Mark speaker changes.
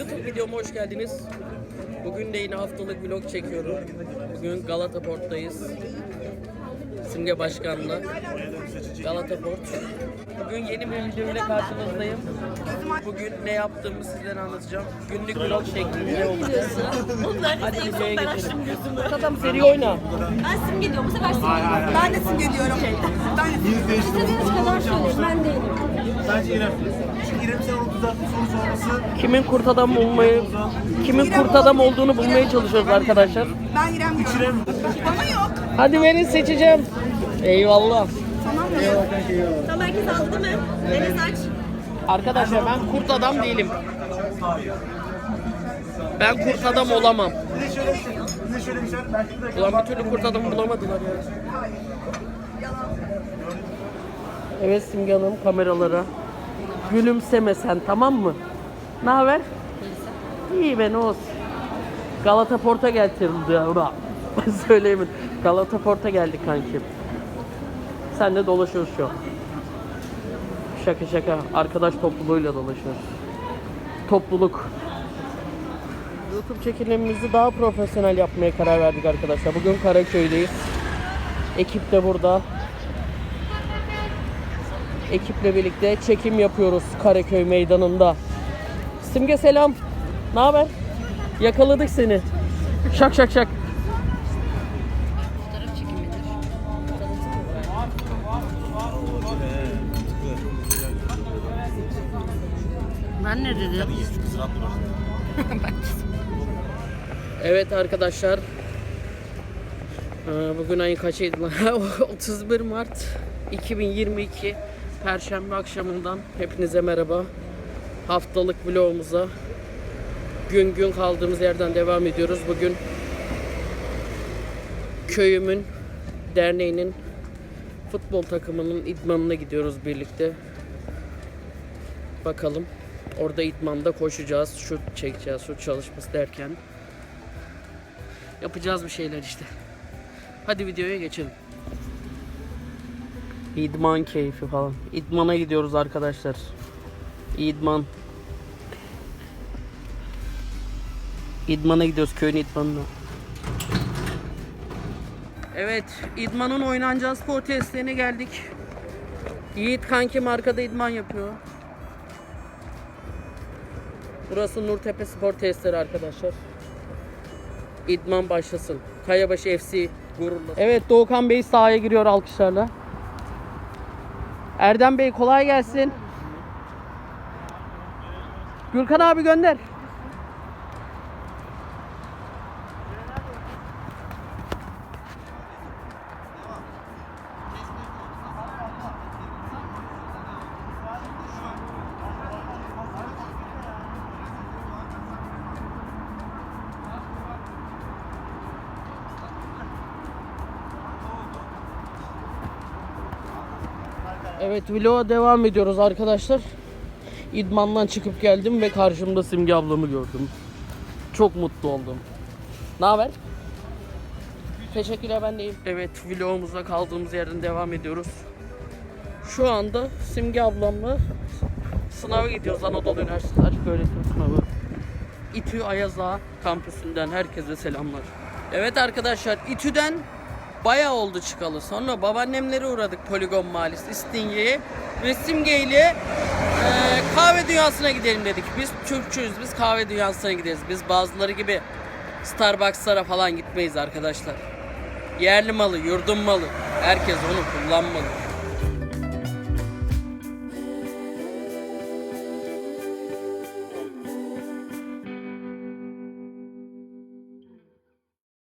Speaker 1: YouTube videoma hoş geldiniz. Bugün de yine haftalık vlog çekiyorum. Bugün Galata Port'tayız. Simge Başkan'la. Galata Port. Bugün yeni bir video ile karşınızdayım. Bugün ne yaptığımı sizlere anlatacağım. Günlük vlog şeklinde olacak. Hadi videoya geçelim. Adam seri oyna.
Speaker 2: Ben simge diyorum. Bu sefer simge.
Speaker 3: Ben de simge diyorum. Ben de
Speaker 2: İstediğiniz kadar söyleyin. Ben değilim.
Speaker 4: Bence İrem. Çünkü İrem sen 30 60 soru sonrası
Speaker 1: Kimin kurt adam olmayı, kimin kurt adam olduğunu bulmaya çalışıyoruz arkadaşlar.
Speaker 3: ben İrem diyorum. Bana yok.
Speaker 1: Hadi beni seçeceğim. Eyvallah.
Speaker 3: Tamam mı?
Speaker 2: Tamam herkes aldı mi? Enes aç.
Speaker 1: Arkadaşlar ben kurt adam değilim. Ben kurt adam olamam. Ulan bir türlü kurt adamı bulamadılar ya. Evet Simge Hanım kameralara. Gülümseme sen tamam mı? Ne haber? İyi be ne olsun. Galata Port'a getirildi ya. Söyleyemedim. Galata Port'a geldik kanki. Sen de dolaşıyoruz şu an. Şaka şaka. Arkadaş topluluğuyla dolaşıyoruz. Topluluk. YouTube çekimlerimizi daha profesyonel yapmaya karar verdik arkadaşlar. Bugün Karaköy'deyiz. Ekip de burada. Ekiple birlikte çekim yapıyoruz Karaköy meydanında. Simge selam. Ne haber? Yakaladık seni. Şak şak şak. Ben ne dedim? Evet arkadaşlar. Ee, Bugün ayın kaçıydı lan? 31 Mart 2022 Perşembe akşamından hepinize merhaba. Haftalık vlogumuza gün gün kaldığımız yerden devam ediyoruz. Bugün köyümün derneğinin futbol takımının idmanına gidiyoruz birlikte. Bakalım. Orada idmanda koşacağız, şut çekeceğiz, şut çalışması derken yapacağız bir şeyler işte. Hadi videoya geçelim. İdman keyfi falan. İdmana gidiyoruz arkadaşlar. İdman. İdmana gidiyoruz köyün idmanına. Evet, idmanın oynanacağı spor geldik. Yiğit kankim arkada idman yapıyor. Burası Nurtepe Spor Tesisleri arkadaşlar. İdman başlasın. Kayabaşı FC gururla. Evet Doğukan Bey sahaya giriyor alkışlarla. Erdem Bey kolay gelsin. Gürkan abi gönder. Evet vloga devam ediyoruz arkadaşlar. İdmandan çıkıp geldim ve karşımda Simge ablamı gördüm. Çok mutlu oldum. Ne haber? Teşekkürler ben deyim. Evet vlogumuza kaldığımız yerden devam ediyoruz. Şu anda Simge ablamla sınava gidiyoruz Anadolu Üniversitesi Açık Öğretim Sınavı. İTÜ Ayaz Ağa kampüsünden herkese selamlar. Evet arkadaşlar İTÜ'den bayağı oldu çıkalı. Sonra babaannemlere uğradık Poligon Mahallesi İstinye'ye ve Simge e, kahve dünyasına gidelim dedik. Biz Türkçüyüz biz kahve dünyasına gideriz. Biz bazıları gibi Starbucks'lara falan gitmeyiz arkadaşlar. Yerli malı, yurdun malı. Herkes onu kullanmalı.